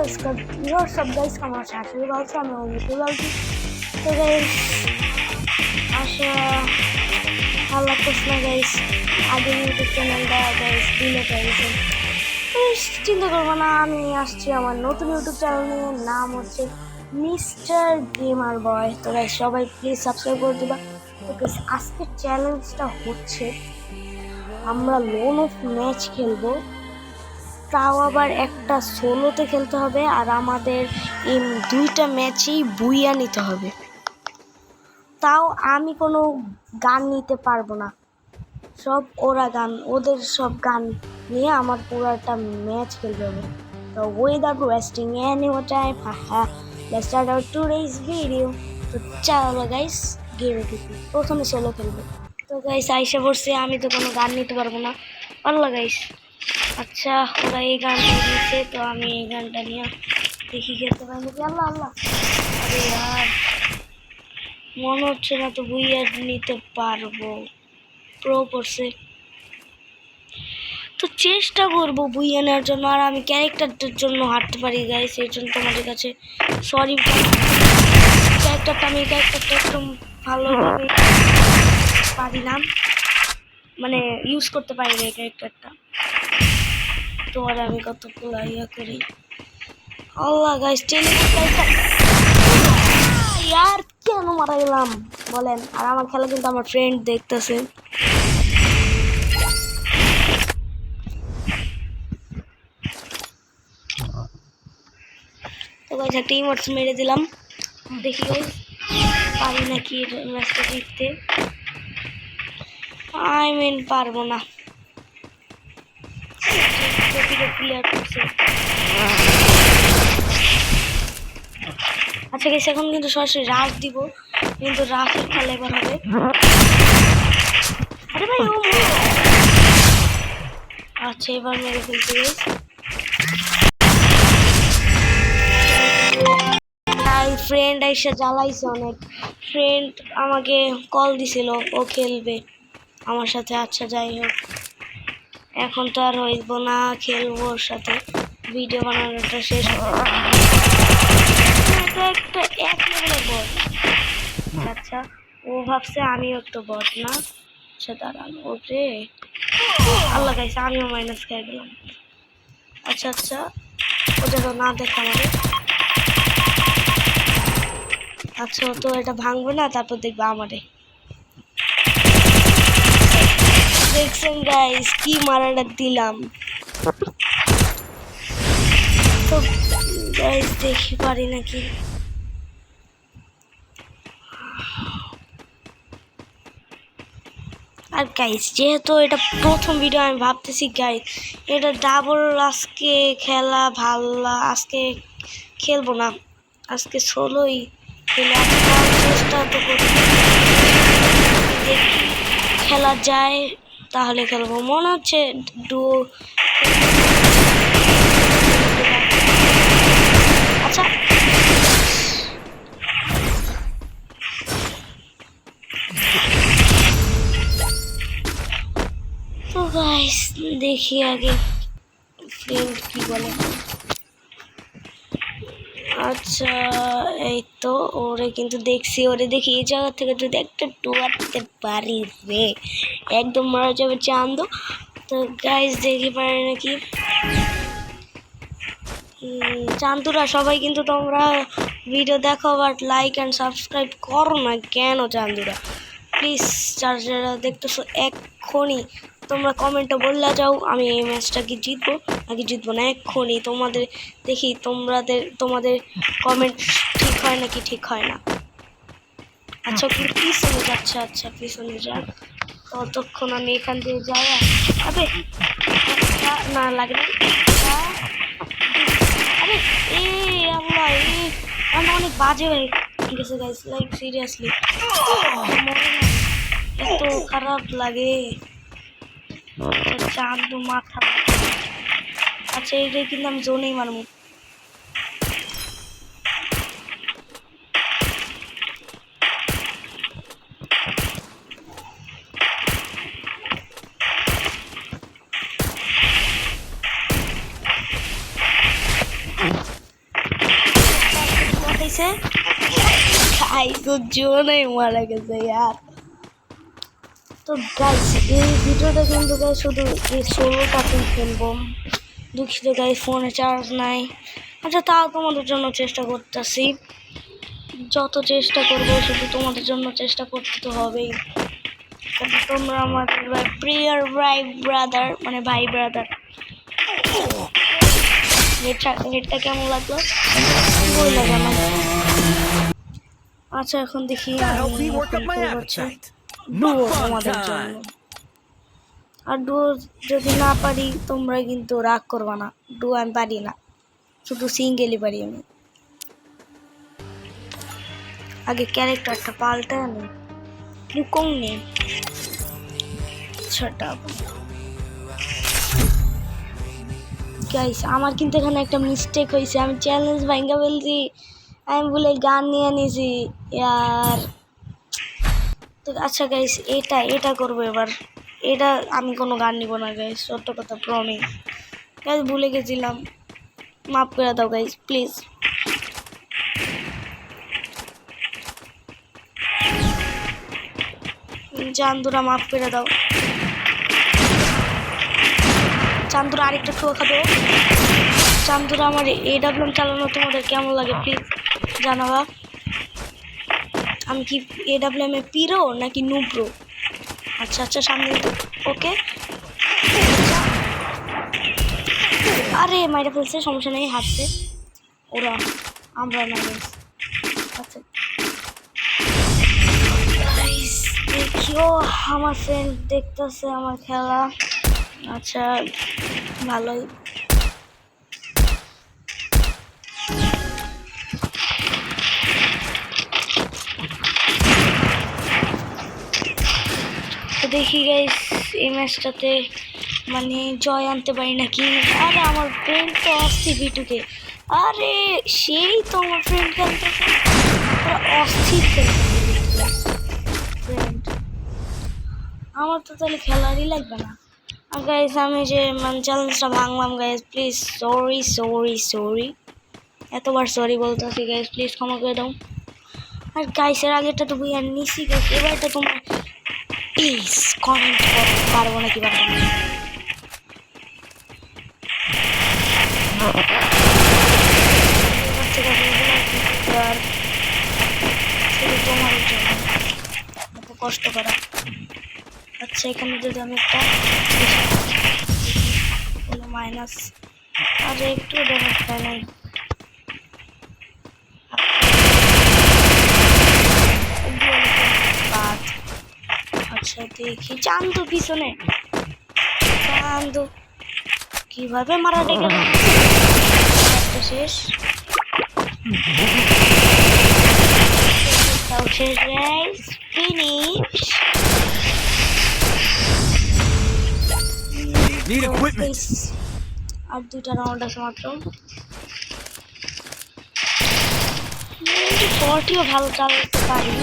Your সব guys আমার শাশুড়ি বলছে আমি অমৃতি বলছি তো গাইস আসা ভালো লাগতেছে না গাইস আগে ইউটিউব চ্যানেলটা গাইস হয়ে গেছে চিন্তা করব না আমি আসছি আমার নতুন ইউটিউব চ্যানেল নিয়ে নাম হচ্ছে মিস্টার গেমার বয়। তো গাইস সবাই প্লিজ সাবস্ক্রাইব করে দিবা। তো guys, আজকের চ্যালেঞ্জটা হচ্ছে আমরা লোন অফ ম্যাচ খেলব। তাও আবার একটা সোলোতে খেলতে হবে আর আমাদের দুইটা ম্যাচেই বুইয়া নিতে হবে। তাও আমি কোনো গান নিতে পারব না। সব ওরা গান, ওদের সব গান নিয়ে আমার পুরো একটা ম্যাচ খেলতে হবে। তো উইদাউট ওয়েস্টিং এনি টাইম হ্যাঁ let's start our today's video তো চলো গাইস গেমে ঢুকি প্রথমে সোলো খেলব। তো গাইস আইসা পড়ছে, আমি তো কোনো গান নিতে পারব না। পারল গাইস আচ্ছা ওরা এই গানটা দিয়েছে, তো আমি এই গানটা নিয়ে দেখি খেলতে পারি নাকি আল্লাহ আল্লাহ। আরে আর মনে হচ্ছে না তো বুইয়া নিতে পারব। প্রো করছে। তো চেষ্টা করব বুইয়া নেওয়ার জন্য, আর আমি ক্যারেক্টারটার জন্য হাঁটতে পারি গাইস সেই জন্য তোমাদের কাছে সরি ক্যারেক্টারটা আমি ক্যারেক্টারটা একদম ভালোভাবে পারি না। মানে ইউজ করতে পারি না এই ক্যারেক্টারটা তো আর আমি কতগুলো ইয়া করি। আল্লাহ গাইস ইয়ার, কেন মারা গেলাম বলেন, আর আমার খেলা কিন্তু আমার ফ্রেন্ড দেখতেছে। তো গাইস একটা ইমোটস মেরে দিলাম। দেখি গাইস পারি নাকি ম্যাচটা জিততে? আই মিন পারব না। আচ্ছা গেছে এখন কিন্তু সরাসরি রাশ দিব। কিন্তু রাশের খেলা এবার হবে আরে ভাই, ও আচ্ছা এবার মেরে ফেলতে ফ্রেন্ড এসে জ্বালাইছে অনেক। ফ্রেন্ড আমাকে কল দিছিল, ও খেলবে। আমার সাথে আচ্ছা যাই হোক। এখন তো আর হইব না, খেলব ওর সাথে। ভিডিও বানানোটা শেষ একটা এক আচ্ছা ও ভাবছে আমিও একটা বট না? আচ্ছা দাঁড়ান ওরে আল্লাহ গাইছে আমিও মাইনাস খেয়ে গেলাম। আচ্ছা আচ্ছা ও যেন না দেখে আমাদের আচ্ছা তো এটা ভাঙবে না, তারপর দেখবে আমারে। দেখছেন গাইস কি মারাটা দিলাম। তো গাইস দেখি পারি নাকি? আর গাইস যেহেতু এটা প্রথম ভিডিও আমি ভাবতেছি গাইস এটা ডাবল আজকে খেলা ভালো আজকে খেলব না। আজকে ষোলোই খেলে চেষ্টা তো করি খেলা যায় তাহলে খেলব। মনে হচ্ছে ডু আচ্ছা। তো দেখি আগে ফ্রেন্ড কি বলে। আচ্ছা এই তো ওরে কিন্তু দেখছি, ওরে দেখি এই জায়গা থেকে যদি একটা ডুয়াতে পারি রে। একদম মারা যাবে চান্দ। তো গাইস দেখি পারে নাকি? চান্দুরা সবাই কিন্তু তোমরা ভিডিও দেখো বাট লাইক অ্যান্ড সাবস্ক্রাইব করো না কেন চান্দুরা? প্লিজ যারা যারা দেখতেছো এক্ষুনি তোমরা কমেন্টে বললে যাও আমি এই ম্যাচটা কি জিতবো নাকি জিতবো না এক্ষুনি তোমাদের দেখি তোমাদের তোমাদের কমেন্ট ঠিক হয় নাকি ঠিক হয় না? আচ্ছা পিছনে যাচ্ছে আচ্ছা পিছনে যাক ততক্ষণ আমি এখান যাই? আবে আচ্ছা, না লাগে না। আরে এ আল্লাহ এ আমার অনেক বাজে হয়ে গেছে গাইস লাইক সিরিয়াসলি এত খারাপ লাগে। চাঁদ মাথা। আচ্ছা এইটাই কিন্তু আমি জোনেই মারবো। গেছে গাইস ও জোনেই মারা গেছে, ইয়ার। তো গাইস এই ভিডিওটা কিন্তু গাইস শুধু এই ষোলোটাতেই খেলব। দুঃখিত গাইস ফোনে চার্জ নাই। আচ্ছা তাও তোমাদের জন্য চেষ্টা করতেছি। যত চেষ্টা করব, শুধু তোমাদের জন্য চেষ্টা করতে তো হবেই। তোমরা আমাদের প্রিয়ার ভাই ব্রাদার মানে ভাই ব্রাদার হেডটা কেমন লাগল? বলল কেন আচ্ছা এখন দেখি আমি. ডুয়ো তোমাদের জন্য। আর ডুয়ো যদি না পারি তোমরা কিন্তু রাগ করবা না। ডুয়ো আমি পারি না। শুধু সিঙ্গেলই পারি আমি। আগে ক্যারেক্টারটা পাল্টে আনি। লুকং নেই সেটা গাইস আমার কিন্তু এখানে একটা মিস্টেক হয়েছে। আমি চ্যালেঞ্জ ভাঙ্গা বলছি আমি বলে গান নিয়ে নিয়েছি আর তো আচ্ছা গাইস এটা এটা করব এবার। এটা আমি কোনো গান নিব না গাইস সত্য কথা প্রমিস গাইস ভুলে গেছিলাম। মাফ করে দাও গাইস প্লিজ চান্দুরা, মাফ করে দাও। চান্দুরা, আরেকটা ঠুয়া খাবে। চান্দুরা, আমার এ ডাব্লিউএম চালানো তোমাদের কেমন লাগে প্লিজ জানাবা? আমি কি এ ডাব্লিউএম এ পিরো নাকি নুব্রো? আচ্ছা আচ্ছা সামনে ওকে। আরে, মাইরা ফেলছে, সমস্যা নেই, হাঁটছে। ওরা, আমরা না আচ্ছা। দেখিও আমার ফ্রেন্ড দেখতেছে আমার খেলা। আচ্ছা ভালোই। দেখি গাইস এই ম্যাচটাতে মানে জয় আনতে পারি নাকি? আরে আমার ফ্রেন্ড তো আসছে বিটুকে আরে, সেই তো আমার ফ্রেন্ড খেলতেছে পুরো অস্থির ফ্রেন্ড আমার তো তাহলে খেলারই লাগবে না। আর গাইস আমি যে মানে চ্যালেঞ্জটা ভাঙলাম guys please sorry sorry sorry এতবার সরি বলতেছি গাইস প্লিজ ক্ষমা করে দাও। আর গাইসের আগেরটা তো বই আর নিছি গাইস এবারটা তোমার প্লিজ কমেন্ট করো পারব নাকি না জন্য এত কষ্ট করা আচ্ছা এখানে যদি আমি একটা মাইনাস আর একটু ড্যামেজ পাই নাই আচ্ছা দেখি। চান্দু পিছনে। চান্দু। কীভাবে গেল? একটা শেষ। তাও শেষ ফিনিশ। Need equipment. আর দুইটা রাউন্ড আছে মাত্র। ফর্টিও ভালো চালাতে পারি।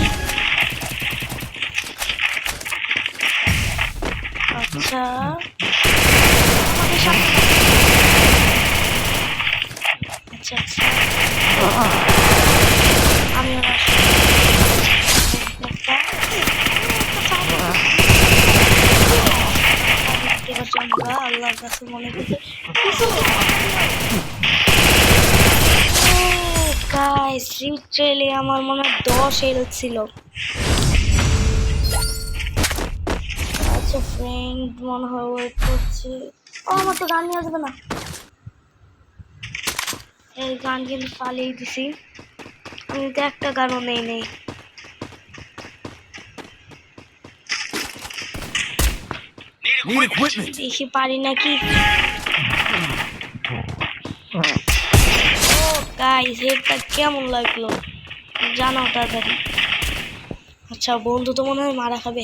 আচ্ছা। আচ্ছা আচ্ছা। আমি আল্লাহর কাছে মনে করতে আমার মনে হয় দশ এল ছিল। ফ্রেন্ড মনে হয় ওয়েট করছে। ও আমার তো গান নিয়ে আসবে না। এই গান কিন্তু পালিয়ে দিছি। আমি তো একটা গানও নেই নেই। দেখি পারি নাকি? গাইস হেডটা কেমন লাগল? জানাও তাড়াতাড়ি। আচ্ছা বন্ধু তো মনে হয় মারা খাবে।